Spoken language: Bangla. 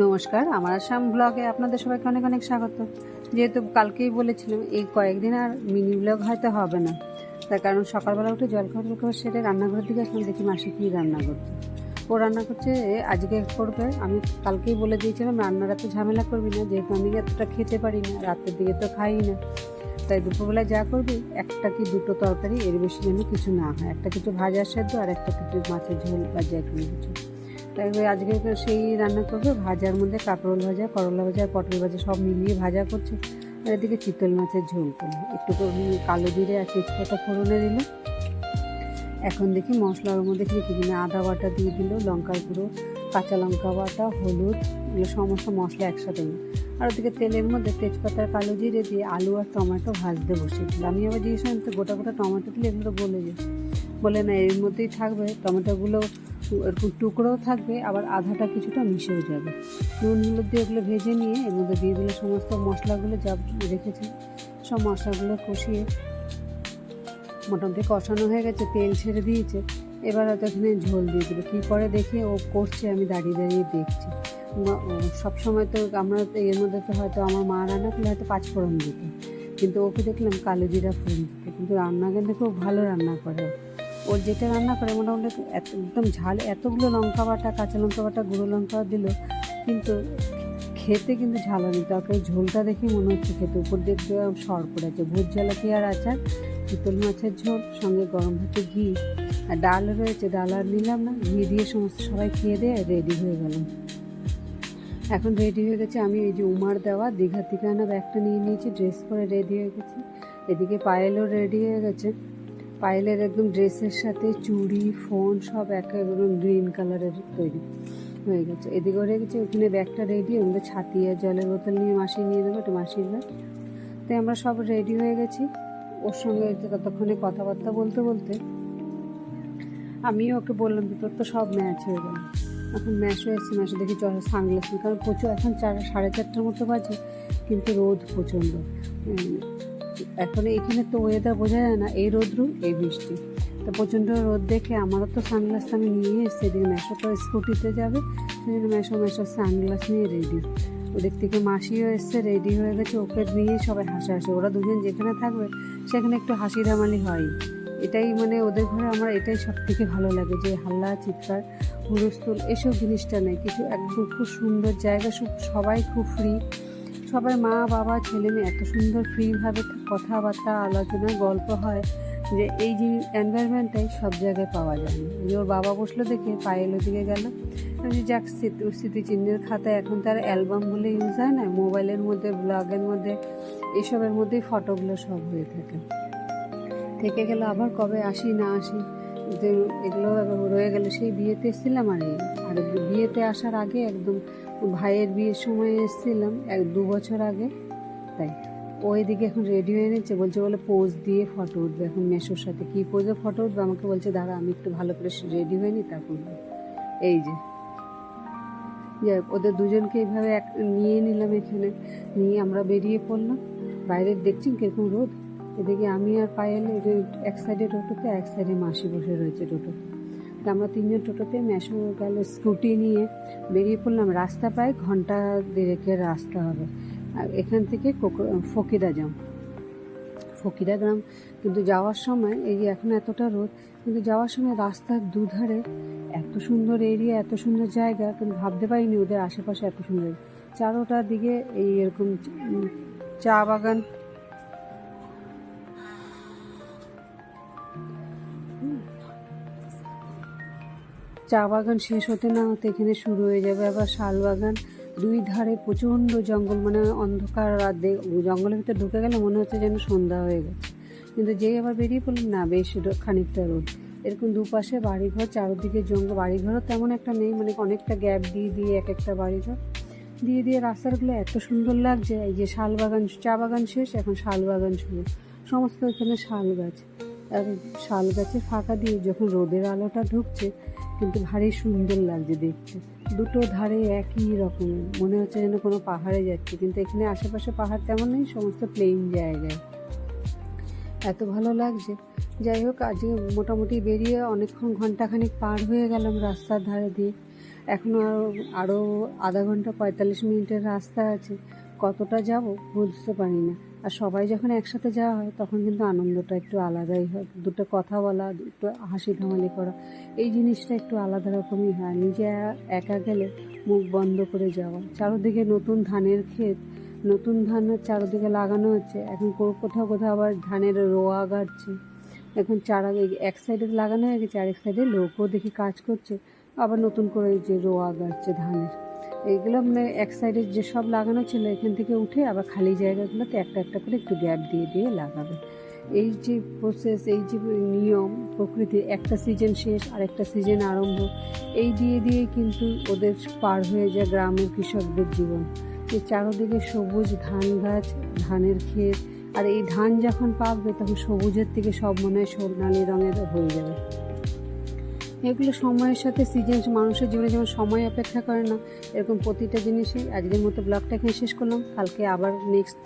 নমস্কার, আমার আসাম ব্লগে আপনাদের সবাইকে অনেক অনেক স্বাগত। যেহেতু কালকেই বলেছিলাম, এই কয়েকদিন আর মিনি ব্লগ হয়তো হবে না। তার কারণ সকালবেলা উঠে জল খাওয়া জল খাওয়া সেরে রান্নাঘরের দিকে আসলাম, দেখি মাসি কী রান্না করছে। ও রান্না করছে আজকে করবে, আমি কালকেই বলে দিয়েছিলাম, রান্নার এত ঝামেলা করবি না, যেহেতু আমি এতটা খেতে পারি না, রাতের দিকে তো খাই না। তাই দুপুরবেলায় যা করবি, একটা কি দুটো তরকারি, এর বেশি যেন কিছু না হয়। একটা কিছু ভাজার সেদ্ধ আর একটা কিছু মাছের ঝোল বা যে কোনো কিছু। তাই আজকে সেই রান্না করবে, ভাজার মধ্যে কাঁকরোল ভাজা, করলা ভাজা, পটল ভাজা, সব মিলিয়ে ভাজা করছে। আর এদিকে চিতল মাছের ঝোল করল একটু কালো জিরে আর তেজপাতা ফোড়নে দিল। এখন দেখি মশলার মধ্যে কি কি দিলে আদা বাটা দিয়ে দিল, লঙ্কার গুঁড়ো কাঁচা লঙ্কা বাটা, হলুদ, এগুলো সমস্ত মশলা একসাথে দিল আর ওদিকে তেলের মধ্যে তেজপাতার কালো জিরে দিয়ে আলু আর টমেটো ভাজতে বসে দিল আমি আবার জিজ্ঞেস তো গোটা গোটা টমেটো দিলে এগুলো গলে যায়? বলে, না, এর মধ্যেই থাকবে। টমেটোগুলো এরকম টুকরোও থাকবে, আবার আধাটা কিছুটা মিশেও যাবে। নুন, হলুদ দিয়ে ওগুলো ভেজে নিয়ে এর মধ্যে দিয়ে দিলে সমস্ত মশলাগুলো যা রেখেছে, সব মশলাগুলো কষিয়ে মোটামুটি কষানো হয়ে গেছে, তেল ছেড়ে দিয়েছে। এবার হয়তো এখানে ঝোল দিয়ে দেবে। কী করে দেখে? ও করছে, আমি দাঁড়িয়ে দাঁড়িয়ে দেখছি। সব সময় তো আমরা এর মধ্যে তো হয়তো আমার মা রান্না করলে হয়তো পাঁচফোড়ন দিত। কিন্তু ওকে দেখলাম কালো জিরা ফোড়ন দিতে। কিন্তু রান্না কিন্তু খুব ভালো রান্না করে। ওর যেটা রান্না করে, মোটামুটি একদম ঝাল, এতগুলো লঙ্কা বাটা, কাঁচা লঙ্কা বাটা, গুঁড়ো লঙ্কা দিল, কিন্তু খেতে কিন্তু ঝাল হয়নি। তরকারি ঝোলটা দেখে মনে হচ্ছে খেতে উপর দিয়ে সর পড়েছে। ভূত জ্বালাতি আর আচার, চিতল মাছের ঝোল, সঙ্গে গরম ভাতে ঘি। আর ডাল রয়েছে, ডাল আর নিলাম না। ঘি দিয়ে সমস্ত সবাই খেয়ে দিয়ে রেডি হয়ে গেলাম এখন রেডি হয়ে গেছে, আমি এই যে উমার দেওয়া, দীঘা থেকে আনা ব্যাগটা নিয়ে নিয়েছি ড্রেস পরে রেডি হয়ে গেছি। এদিকে পায়েলও রেডি হয়ে গেছে। পায়েলের একদম ড্রেসের সাথে চুড়ি ফোন সব একদম গ্রিন কালারের তৈরি হয়ে গেছে। এদিকেও গেছে, ওখানে ব্যাগটা রেডি আমাদের ছাতি আর জলের বোতল নিয়ে মাসি নিয়ে নেব, একটু মাসির ব্যাগ তাই আমরা সব রেডি হয়ে গেছি। ওর সঙ্গে ততক্ষণে কথাবার্তা বলতে বলতে আমিও ওকে বললাম যে, তোর তো সব ম্যাচ হয়ে গেল। এখন ম্যাচ হয়েছে ম্যাচে দেখি চল সানগ্লাস কারণ প্রচুর, এখন চার, সাড়ে চারটার মতো বাজে, কিন্তু রোদ প্রচণ্ড। এখন এখানে তো ওয়েদার বোঝা যায় না, এই রোদ্রু এই বৃষ্টি। তো প্রচণ্ড রোদ দেখে আমারও তো সানগ্লাস আমি নিয়ে এসেছি। এদিকে মেশো তো স্কুটিতে যাবে, সেদিন মেশো মেশো সানগ্লাস নিয়ে রেডি ওদিক থেকে মাসিও এসছে রেডি হয়ে গেছে, ওকে নিয়ে সবাই হাসা হাসাহাসি। ওরা দুজন যেখানে থাকবে, সেখানে একটু হাসি ধামালি হয়। এটাই মানে ওদের ঘরে আমার এটাই সব থেকে ভালো লাগে যে হাল্লা, চিৎকার হুলস্থুল এসব জিনিসটা নেই। কিছু একদম খুব সুন্দর জায়গা সব- সবাই খুব ফ্রি সবাই মা, বাবা, ছেলে মেয়ে এত সুন্দর ফ্রিভাবে কথাবার্তা, আলোচনা, গল্প হয় যে এই জিনিস এনভায়রনমেন্টটাই সব জায়গায় পাওয়া যায় না। যে ওর বাবা বসল দেখে পায়েল ওদিকে গেল। যে যাক স্মৃতি স্মৃতিচিহ্নের খাতায় এখন তার অ্যালবাম বলে ইউজ হয় না? মোবাইলের মধ্যে ব্লগের মধ্যে, এসবের মধ্যেই ফটোগুলো সব হয়ে থাকে। থেকে গেল, আবার কবে আসি, না আসি, যে এগুলো রয়ে গেল, সেই বিয়েতে এসেছিলাম আর আর বিয়েতে আসার আগে একদম ভাইয়ের বিয়ের সময় এসেছিলাম, এক দু বছর আগে, তাই। ও এদিকে এখন রেডি হয়ে নিচ্ছে বলছে বলে পোজ দিয়ে ফটো উঠবে, এখন মেশোর সাথে। কী পোজে ফটো উঠবে? আমাকে বলছে, দাঁড়া, আমি একটু ভালো করে রেডি হয়ে নিই তারপর এই যে। যাই ওদের দুজনকে এইভাবে এক, নিয়ে নিলাম এখানে, নিয়ে আমরা বেরিয়ে পড়লাম। বাইরে দেখছেন কীরকম রোদ? এদিকে আমি আর পায়েল এক সাইডে টোটোতে এক সাইডে মাসি বসে রয়েছে টোটোতে। আমরা তিনজন টোটোতে মেশো গেল স্কুটি নিয়ে বেরিয়ে পড়লাম। রাস্তা প্রায় ঘণ্টা দেড়েকের রাস্তা হবে। আর এখান থেকে ফকিরা যাম ফকিরা গ্রাম। কিন্তু যাওয়ার সময় এই যে এখন এতটা রোদ, কিন্তু যাওয়ার সময় রাস্তার দুধারে এত সুন্দর এরিয়া, এত সুন্দর জায়গা, কিন্তু ভাবতে পারিনি ওদের আশেপাশে এত সুন্দর। চারোটার দিকে এই এরকম চা বাগান চা বাগান শেষ হতে না হতে এখানে শুরু হয়ে যাবে। আবার শাল বাগান, দুই ধারে প্রচণ্ড জঙ্গল মানে অন্ধকার রাত জঙ্গলের ভিতরে ঢুকে গেলে মনে হচ্ছে যেন সন্ধ্যা হয়ে গেছে। কিন্তু যেই আবার বেরিয়ে পড়লাম, না, বেশ খানিকটা রোদ। এরকম দুপাশে বাড়িঘর, চারদিকে জঙ্গল। বাড়িঘরও তেমন একটা নেই মানে অনেকটা গ্যাপ দিয়ে দিয়ে এক একটা বাড়িঘর। দিয়ে দিয়ে রাস্তাগুলো এত সুন্দর লাগছে, এই যে শাল বাগান, চা বাগান শেষ, এখন শাল বাগান শুরু। সমস্ত এখানে শাল গাছ। আর শাল গাছের ফাঁকা দিয়ে যখন রোদের আলোটা ঢুকছে কিন্তু ভারী সুন্দর লাগছে দেখতে। দুটো ধারে একই রকমের মনে হচ্ছে যেন কোনো পাহাড়ে যাচ্ছে, কিন্তু এখানে আশেপাশে পাহাড় তেমন নেই সমস্ত প্লেন জায়গায়। এত ভালো লাগছে। যাই হোক, আজকে মোটামুটি বেরিয়ে অনেকক্ষণ ঘন্টাখানিক পার হয়ে গেলাম রাস্তার ধারে দিয়ে। এখনও আরও আরও আধা ঘণ্টা পঁয়তাল্লিশ মিনিটের রাস্তা আছে। কতটা যাব বুঝতে পারি না। আর সবাই যখন একসাথে যাওয়া হয়, তখন কিন্তু আনন্দটা একটু আলাদাই হয়। দুটো কথা বলা একটু হাসি থামালি করা, এই জিনিসটা একটু আলাদা রকমই হয়। নিজে একা গেলে মুখ বন্ধ করে যাওয়া। চারোদিকে নতুন ধানের ক্ষেত, নতুন ধান চারোদিকে লাগানো হচ্ছে। এখন কোথাও কোথাও আবার ধানের রোয়া গাড়ছে। এখন চারা এক সাইডে লাগানো হয়ে গেছে, আরেক সাইডে লোকও দেখি কাজ করছে। আবার নতুন করে যে রোয়া গাড়ছে ধানের। এইগুলো মানে এক সাইডে যেসব লাগানো ছিল, এখান থেকে উঠে আবার খালি জায়গাগুলোতে একটা একটা করে একটু গ্যাপ দিয়ে দিয়ে লাগাবে। এই যে প্রসেস এই যে নিয়ম প্রকৃতির একটা সিজন শেষ আর একটা সিজন আরম্ভ, এই দিয়ে দিয়ে কিন্তু ওদের পার হয়ে যায় গ্রামের কৃষকদের জীবন। যে চারোদিকে সবুজ ধান গাছ, ধানের ক্ষেত, আর এই ধান যখন পাকবে তখন সবুজের থেকে সব মনে হয় সোনালি রঙের হয়ে যাবে। এগুলো সময়ের সাথে সিজন মানুষের জীবনে যেমন সময় অপেক্ষা করে না, এরকম প্রতিটা জিনিসই আজকের মতো ব্লগটা এখানে শেষ করলাম। কালকে আবার নেক্সট